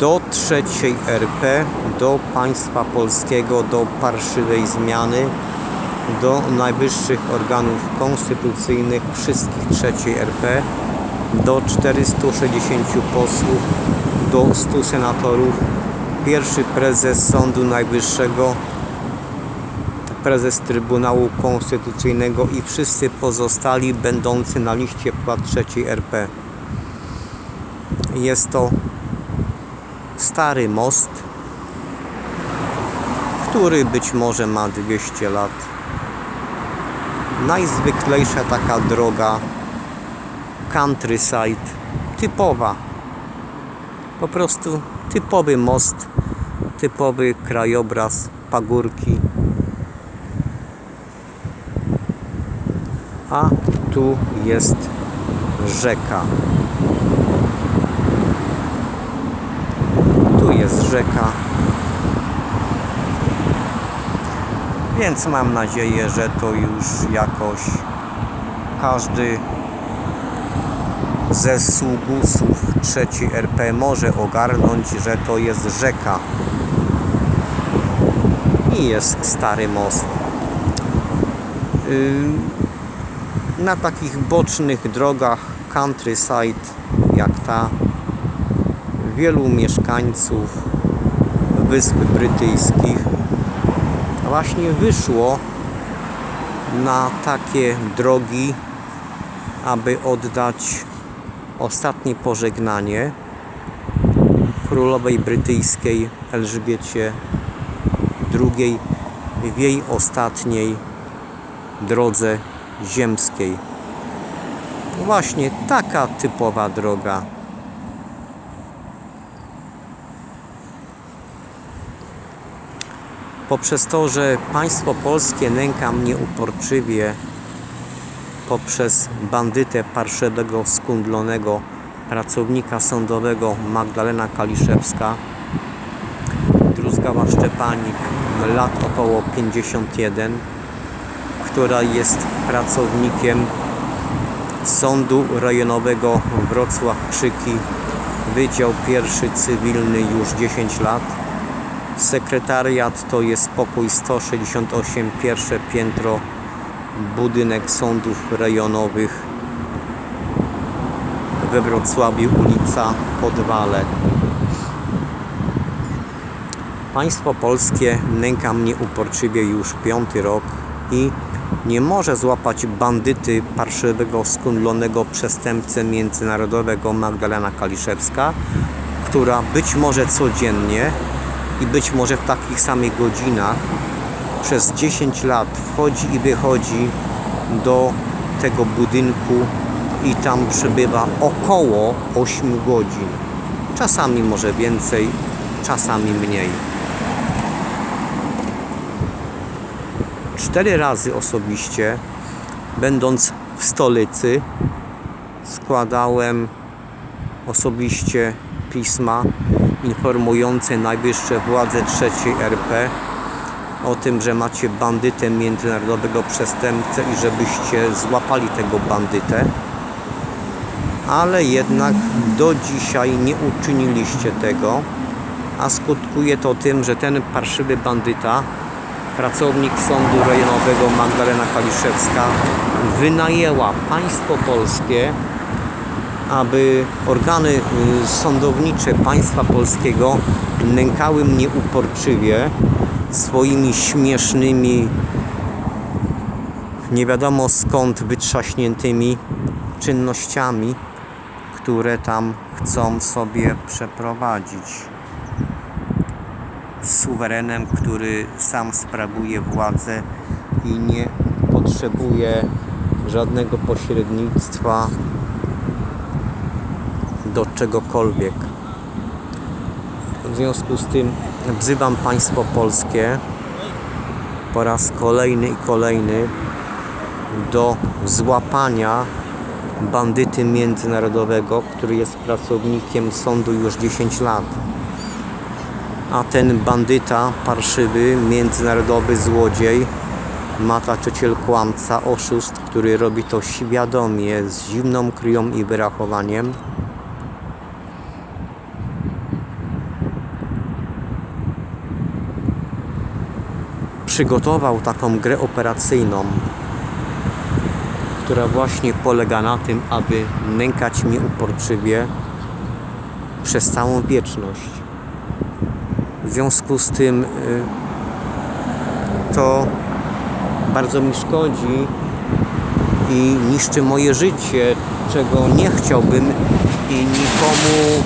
do trzeciej RP, do państwa polskiego, do parszywej zmiany, do najwyższych organów konstytucyjnych wszystkich trzeciej RP, do 460 posłów, do 100 senatorów, pierwszy prezes Sądu Najwyższego, prezes Trybunału Konstytucyjnego i wszyscy pozostali będący na liście płat trzeciej RP. Jest to stary most, który być może ma 200 lat. Najzwyklejsza taka droga countryside, typowa. Po prostu typowy most, typowy krajobraz, pagórki. A tu jest rzeka. Tu jest rzeka. Więc mam nadzieję, że to już jakoś każdy ze sługusów trzeciej RP może ogarnąć, że to jest rzeka i jest stary most. Ym, Na takich bocznych drogach countryside jak ta wielu mieszkańców Wysp Brytyjskich właśnie wyszło na takie drogi, aby oddać ostatnie pożegnanie królowej brytyjskiej Elżbiecie II w jej ostatniej drodze ziemskiej. Właśnie taka typowa droga. Poprzez to, że państwo polskie nęka mnie uporczywie poprzez bandytę parszewego, skundlonego pracownika sądowego Magdalena Kaliszewska, Druzgała Szczepanik, lat około 51, która jest pracownikiem Sądu Rejonowego Wrocław Krzyki, Wydział Pierwszy Cywilny już 10 lat. Sekretariat to jest pokój 168, pierwsze piętro, budynek sądów rejonowych we Wrocławiu, ulica Podwale. Państwo polskie nęka mnie uporczywie już piąty rok i nie może złapać bandyty parszywego, skundlonego przestępcę międzynarodowego Magdalena Kaliszewska, która być może codziennie i być może w takich samych godzinach przez 10 lat wchodzi i wychodzi do tego budynku i tam przebywa około 8 godzin. Czasami może więcej, czasami mniej. Cztery razy osobiście, będąc w stolicy, składałem osobiście pisma informujące najwyższe władze trzeciej RP o tym, że macie bandytę międzynarodowego przestępcę i żebyście złapali tego bandytę. Ale jednak do dzisiaj nie uczyniliście tego, a skutkuje to tym, że ten parszywy bandyta, pracownik sądu rejonowego Magdalena Kaliszewska, wynajęła państwo polskie, aby organy y, sądownicze państwa polskiego nękały mnie uporczywie swoimi śmiesznymi, nie wiadomo skąd wytrzaśniętymi czynnościami, które tam chcą sobie przeprowadzić. Suwerenem, który sam sprawuje władzę i nie potrzebuje żadnego pośrednictwa do czegokolwiek. W związku z tym wzywam państwo polskie po raz kolejny i kolejny do złapania bandyty międzynarodowego, który jest pracownikiem sądu już 10 lat. A ten bandyta parszywy, międzynarodowy złodziej, mataczyciel kłamca, oszust, który robi to świadomie, z zimną kryją i wyrachowaniem, przygotował taką grę operacyjną, która właśnie polega na tym, aby nękać mnie uporczywie przez całą wieczność. W związku z tym y, to bardzo mi szkodzi i niszczy moje życie, czego nie chciałbym i nikomu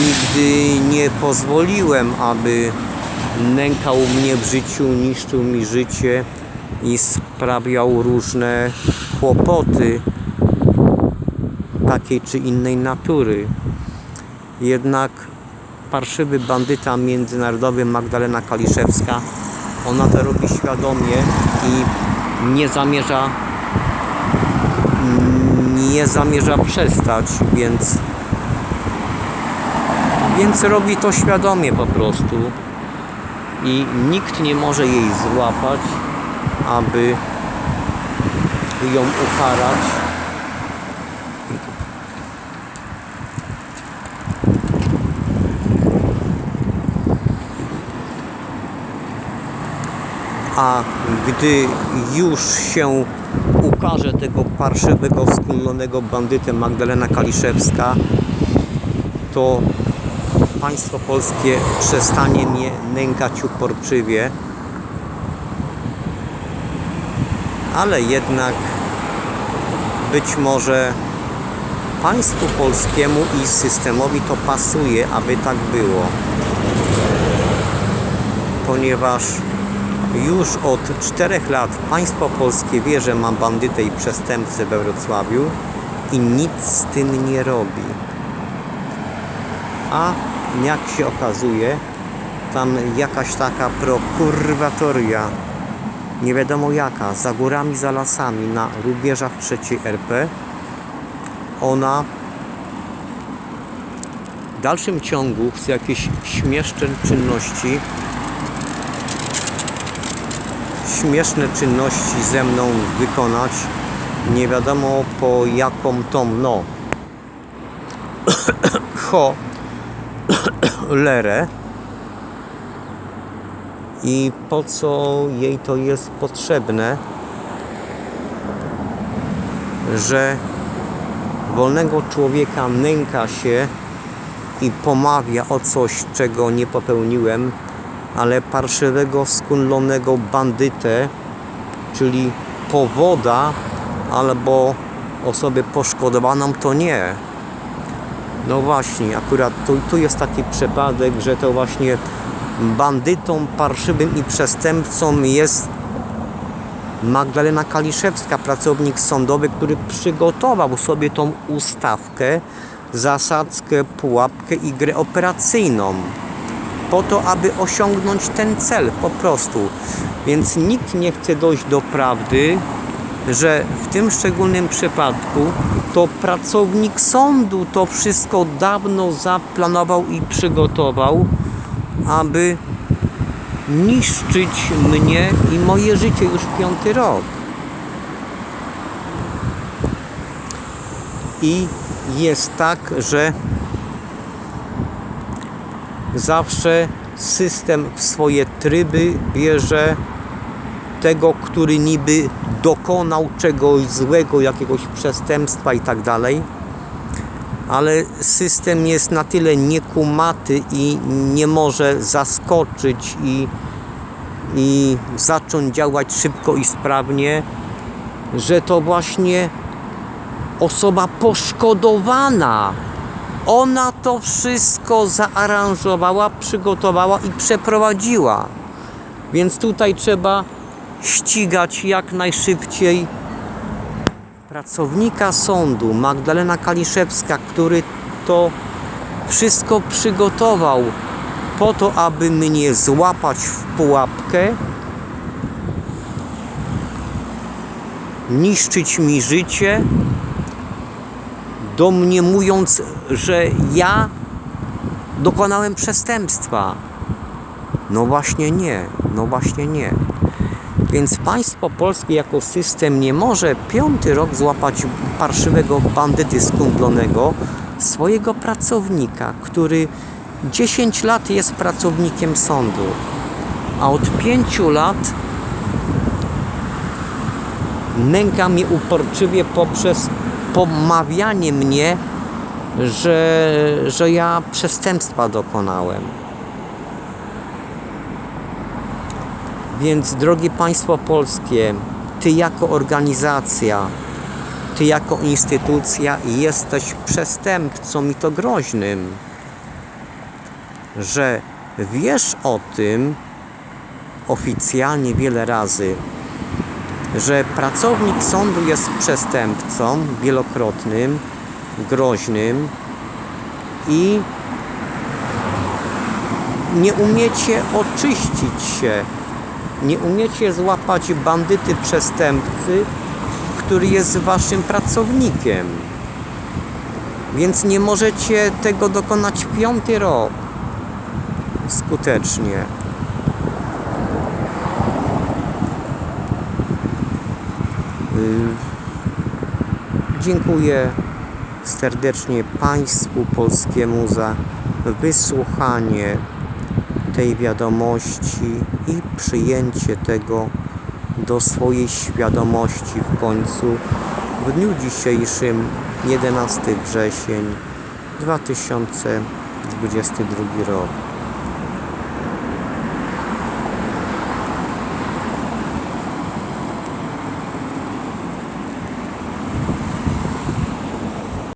nigdy nie pozwoliłem, aby nękał mnie w życiu, niszczył mi życie i sprawiał różne kłopoty takiej czy innej natury. Jednak parszywy bandyta międzynarodowy Magdalena Kaliszewska, ona to robi świadomie i nie zamierza nie zamierza przestać, więc więc robi to świadomie po prostu i nikt nie może jej złapać, aby ją ukarać. A gdy już się ukaże tego parszywego, wspólnego bandytę Magdalena Kaliszewska, to państwo polskie przestanie mnie nękać uporczywie, ale jednak być może państwu polskiemu i systemowi to pasuje, aby tak było. Ponieważ już od czterech lat państwo polskie wie, że ma bandytę i przestępcę we Wrocławiu i nic z tym nie robi. A jak się okazuje, tam jakaś taka prokurwatoria, nie wiadomo jaka, za górami, za lasami, na rubieżach trzeciej RP, ona w dalszym ciągu chce jakieś śmieszne czynności. Śmieszne czynności ze mną wykonać. Nie wiadomo po jaką tą, no, cholerę i po co jej to jest potrzebne, że wolnego człowieka nęka się i pomawia o coś, czego nie popełniłem, ale parszywego, skunlonego bandytę, czyli powoda albo osobę poszkodowaną, to nie. No właśnie, akurat tu, tu jest taki przypadek, że to właśnie bandytą, parszywym i przestępcą jest Magdalena Kaliszewska, pracownik sądowy, który przygotował sobie tą ustawkę, zasadzkę, pułapkę i grę operacyjną po to, aby osiągnąć ten cel po prostu. Więc nikt nie chce dojść do prawdy, że w tym szczególnym przypadku to pracownik sądu to wszystko dawno zaplanował i przygotował, aby niszczyć mnie i moje życie już piąty rok. I jest tak, że zawsze system w swoje tryby bierze tego, który niby dokonał czegoś złego, jakiegoś przestępstwa i tak dalej, ale system jest na tyle niekumaty i nie może zaskoczyć i, i zacząć działać szybko i sprawnie, że to właśnie osoba poszkodowana ona to wszystko zaaranżowała, przygotowała i przeprowadziła. Więc tutaj trzeba ścigać jak najszybciej pracownika sądu Magdalena Kaliszewska, który to wszystko przygotował po to, aby mnie złapać w pułapkę, niszczyć mi życie, domniemując, że ja dokonałem przestępstwa. No właśnie nie, no właśnie nie. Więc państwo polskie jako system nie może piąty rok złapać parszywego bandyty skundlonego, swojego pracownika, który 10 lat jest pracownikiem sądu. A od pięciu lat nęka mnie uporczywie poprzez pomawianie mnie, że, że ja przestępstwa dokonałem. Więc drogie państwo polskie, ty jako organizacja, ty jako instytucja jesteś przestępcą i to groźnym, że wiesz o tym oficjalnie wiele razy, że pracownik sądu jest przestępcą wielokrotnym, groźnym i nie umiecie oczyścić się, nie umiecie złapać bandyty przestępcy, który jest waszym pracownikiem. Więc nie możecie tego dokonać piąty rok skutecznie. Y, Dziękuję serdecznie Państwu polskiemu za wysłuchanie tej wiadomości i przyjęcie tego do swojej świadomości w końcu w dniu dzisiejszym 11 wrzesień 2022 rok.